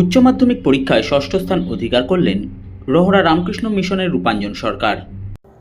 উচ্চ মাধ্যমিক পরীক্ষায় ষষ্ঠ স্থান অধিকার করলেন রোহরা রামকৃষ্ণ মিশনের রূপাঞ্জন সরকার।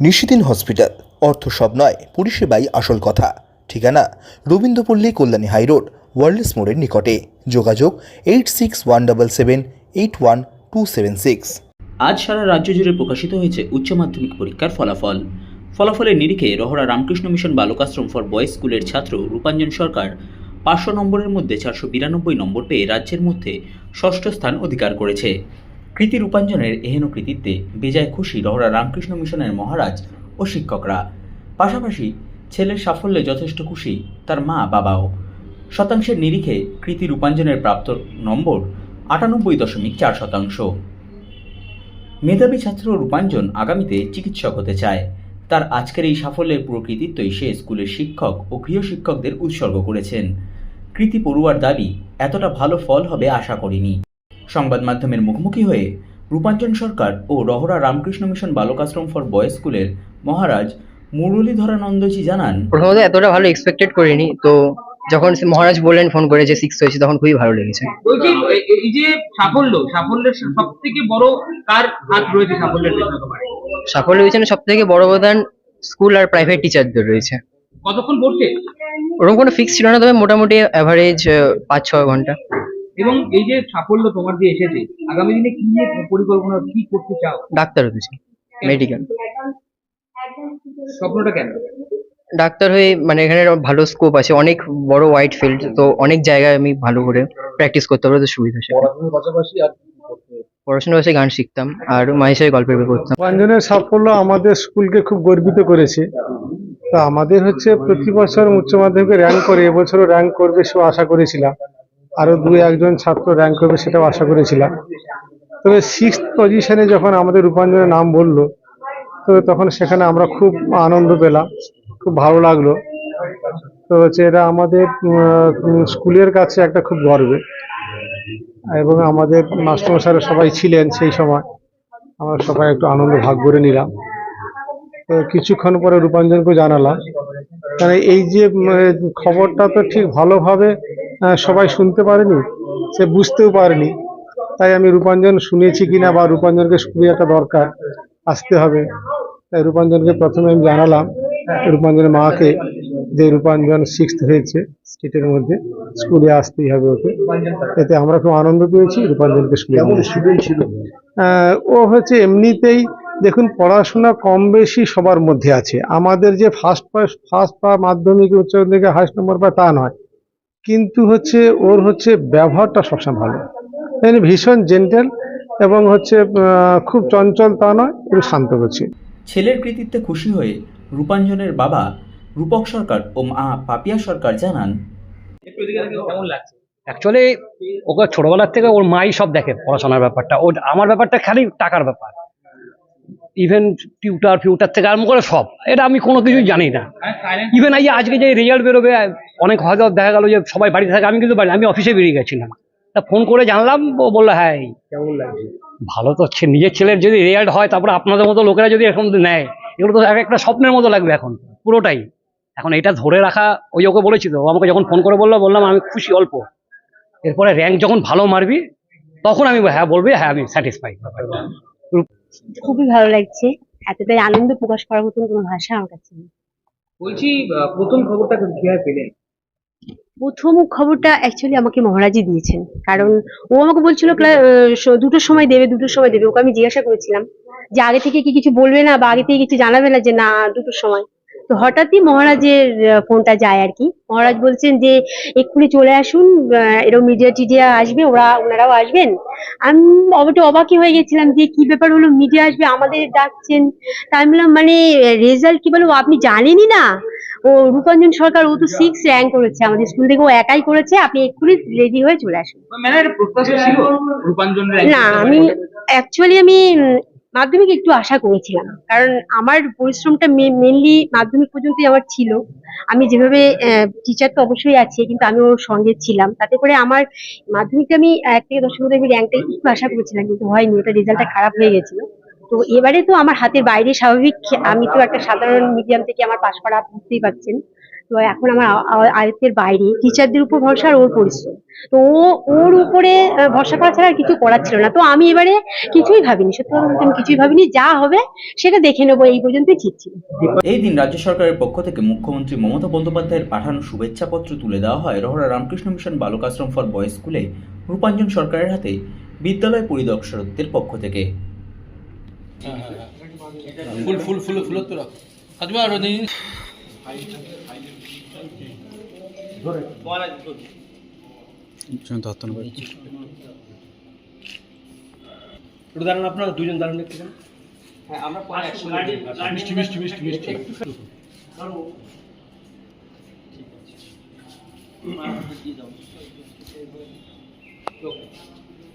নিশিদিন হসপিটাল অর্থ সব নয় পরিষেবাই আসল কথা। ঠিকানা রবীন্দ্রপল্লী কল্যাণী হাইরোড ওয়ার্ল্ডস মোড়ের নিকটে। যোগাযোগ eight six one double seven eight one two seven six. আজ সারা রাজ্য জুড়ে প্রকাশিত হয়েছে উচ্চ মাধ্যমিক পরীক্ষার ফলাফল। ফলাফলের নিরিখে Rahara Ramakrishna Mission বালকাশ্রম for boys স্কুলের ছাত্র রূপাঞ্জন সরকার পাঁচশো নম্বরের মধ্যে চারশো বিরানব্বই নম্বর পেয়ে রাজ্যের মধ্যে ষষ্ঠ স্থান অধিকার করেছে। কৃতি রূপাঞ্জনের এহেন কৃতিত্বে বেজায় খুশি রহরা রামকৃষ্ণ মিশনের মহারাজ ও শিক্ষকরা। পাশাপাশি ছেলের সাফল্যে যথেষ্ট খুশি তার মা বাবাও। শতাংশের নিরিখে কৃতি রূপাঞ্জনের প্রাপ্ত নম্বর আটানব্বই দশমিক চার শতাংশ। মেধাবী ছাত্র রূপাঞ্জন আগামীতে চিকিৎসক হতে চায়। তার আজকের এই সাফল্যের পুরো কৃতিত্বই সে স্কুলের শিক্ষক ও গৃহ শিক্ষকদের উৎসর্গ করেছেন। কৃতি পড়ুয়ার দাবি এতটা ভালো ফল হবে আশা করিনি। সংবাদ মাধ্যমের মুখোমুখি হয়ে রূপাঞ্জন সরকার ও Rahara Ramakrishna Mission বালকাশ্রম for boys স্কুলের মহারাজ মুরলীধরানন্দজি জানান প্রথমত এতটা ভালো এক্সপেক্টেড করিনি তো যখন মহারাজ বললেন ফোন করে যে সিক্স হয়েছে তখন খুবই ভালো লেগেছে। বলছি এই যে সাফল্য সাফল্যের সব থেকে বড় কার হাত রয়েছে সাফল্যের পেছনে সাফল্য হয়েছে সব থেকে বড় অবদান স্কুল আর প্রাইভেট টিচারদের রয়েছে। কতক্ষণ পড়ছে? ওরকম কোনো ফিক্স ছিল না তবে মোটামুটি অ্যাভারেজ পাঁচ ছ ঘণ্টা। এবং এই যে সাফল্য তোমার যে এসেছে আগামী দিনে কি নিয়ে পরিকল্পনা কি করতে চাও? ডাক্তার হতে চাই মেডিকেল স্বপ্নটা কেন? ডাক্তার হয়ে মানে এখানে ভালো স্কোপ আছে অনেক বড় ওয়াইড ফিল্ড তো অনেক জায়গায় আমি ভালো করে প্র্যাকটিস করতে পারব তো সুবিধা সেটা পড়াশোনার পাশে গান শিখতাম আর মায়ের সাথে গল্পের বই করতাম রূপাঞ্জনের সাফল্য আমাদের স্কুলকে খুব গর্বিত করেছে। তা আমাদের হচ্ছে প্রতি বছর উচ্চ মাধ্যমিকে র্যাঙ্ক করে, এবছরও র্যাঙ্ক করবে সেও আশা করেছিলাম। আরও দু একজন ছাত্র র্যাঙ্ক করবে সেটাও আশা করেছিলাম। তবে সিক্স পজিশনে যখন আমাদের রূপাঞ্জনের নাম বলল, তো তখন সেখানে আমরা খুব আনন্দ পেলাম, খুব ভালো লাগল। তো হচ্ছে এটা আমাদের স্কুলের কাছে একটা খুব গর্বের। এবং আমাদের মাস্টারমশাইরা সবাই ছিলেন সেই সময়। আমরা সবাই একটু আনন্দ ভাগ করে নিলাম। কিছুক্ষণ পরে রূপাঞ্জনকে জানালাম। কারণ এই যে খবরটা তো ঠিক ভালোভাবে সবাই শুনতে পারেনি সে বুঝতেও পারেনি। তাই আমি রূপাঞ্জন শুনেছি কিনা বা রূপাঞ্জনকে স্কুলে একটা দরকার আসতে হবে। তাই রূপাঞ্জনকে প্রথমে আমি জানালাম রূপাঞ্জনের মাকে যে রূপাঞ্জন সিক্সথ হয়েছে স্টেটের মধ্যে স্কুলে আসতেই হবে ওকে। এতে আমরা খুব আনন্দ পেয়েছি রূপাঞ্জনকে স্কুলে ও হচ্ছে এমনিতেই দেখুন পড়াশোনা কম বেশি সবার মধ্যে আছে। আমাদের যে ফার্স্ট পাস ফার্স্ট বা মাধ্যমিক উচ্চ মাধ্যমিকে হাইস্ট নম্বর পায় তা নয়। কিন্তু হচ্ছে ওর হচ্ছে ব্যবহারটা সবসময় ভালো। ভীষণ জেন্টেল এবং হচ্ছে খুব চঞ্চল তা নয় একটু শান্ত করছে। ছেলের কৃতিত্বে খুশি হয়ে রূপাঞ্জনের বাবা রূপক সরকার ও মা পাপিয়া সরকার জানান একটু এদিকে দেখো কেমন লাগছে অ্যাকচুয়ালি ওকে ছোটবেলার থেকে ওর মাই সব দেখে পড়াশোনার ব্যাপারটা। ও আমার ব্যাপারটা খালি টাকার ব্যাপার। ইভেন টিউটার ফিউটার থেকে আরম্ভ করে সব। এটা আমি কোনো কিছুই জানি না। ইভেন এই আজকে যে রেজাল্ট বেরোবে অনেক হয়তো দেখা গেল যে সবাই বাড়িতে থাকে আমি কিন্তু বাড়ি আমি অফিসে বেরিয়ে গেছিলাম। তা ফোন করে জানলাম ও বলল হ্যাঁ কেমন লাগছে? ভালো তো ছে- নিজের ছেলের যদি রেজাল্ট হয় তারপরে আপনাদের মতো লোকেরা যদি এরকম নেয় এগুলো তো এক একটা স্বপ্নের মতো লাগবে এখন পুরোটাই। এখন এটা ধরে রাখা ওই ওকে বলেছি তো আমাকে যখন ফোন করে বলল বললাম আমি খুশি অল্প। এরপরে র্যাঙ্ক যখন ভালো মারবি তখন আমি হ্যাঁ বলবি হ্যাঁ আমি স্যাটিসফাই খুবই ভালো লাগছে। এতটাই আনন্দ প্রকাশ করার মতন কোনো ভাষা আমার কাছে নেই। বলছি প্রথম খবরটা কীভাবে পেলেন? প্রথম খবরটা অ্যাকচুয়ালি আমাকে মহারাজই দিয়েছেন। কারণ ও আমাকে বলছিল দুটো দুটোর সময় দেবে দুটোর সময় দেবে। ওকে আমি জিজ্ঞাসা করেছিলাম যে আগে থেকে কি কিছু বলবে না বা আগে থেকে কিছু জানাবে না যে না দুটোর সময়। তো হঠাৎই মহারাজের ফোনটা যায় আর কি। মহারাজ বলছেন যে এক্ষুনি চলে আসুন এরকম মিডিয়া টিডিয়া আসবে ওরা ওনারাও আসবেন। আমি অবশ্য অবাকই হয়ে গেছিলাম যে কি ব্যাপার হলো মিডিয়া আসবে আমাদের ডাকছেন। তাই আমি বললাম মানে রেজাল্ট কি বলব আপনি জানেনই না? ও রূপাঞ্জন সরকার ও তো সিক্স র্যাঙ্ক করেছে আমাদের স্কুল থেকে ও একাই করেছে আপনি এক্ষুনি রেডি হয়ে চলে আসুন। rank না আমি অ্যাকচুয়ালি আমি মাধ্যমিক একটু আশা করেছিলাম। কারণ আমার পরিশ্রমটা মেনলি মাধ্যমিক পর্যন্তই আমার ছিল। আমি যেভাবে টিচার তো অবশ্যই আছে, কিন্তু আমি ওর সঙ্গে ছিলাম। তাতে করে আমার মাধ্যমিকে আমি এক থেকে দশের মধ্যে আমি র্যাঙ্কটা একটু আশা করেছিলাম, কিন্তু হয়নি ওটা রেজাল্টটা খারাপ হয়ে গেছিল। তো এবারে তো আমার হাতের বাইরে স্বাভাবিক, আমি তো একটা সাধারণ মিডিয়াম থেকে আমার পাশ করা বুঝতেই পারছেন। তো এখন আমার আয়ত্তের বাইরে টিচারদের উপর ভরসা আর ওর পরিশ্রম তো ও ওর উপরে ভরসা করা ছাড়া আর কিছু করার ছিল না তো আমি এবারে কিছুই ভাবিনি সত্যি কথা বলতে আমি কিছুই ভাবিনি যা হবে সেটা দেখে নেব এই পর্যন্তই ঠিক ছিল এই দিন রাজ্য সরকারের পক্ষ থেকে মুখ্যমন্ত্রী মমতা বন্দ্যোপাধ্যায়ের পাঠানো শুভেচ্ছাপত্র তুলে দেওয়া হয় রহরা রামকৃষ্ণ মিশন বালক আশ্রম ফর বয়েজ স্কুলে রূপাঞ্জন সরকারের হাতে বিদ্যালয় পরিদর্শকদের পক্ষ থেকে ফুল ফুল ফুল ফুল তো একটু দাঁড়ান আপনারা দুজন দাঁড়ান একটু। মিষ্টি মিষ্টি মিষ্টি মিষ্টি।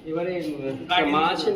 এবারে মা আছেন?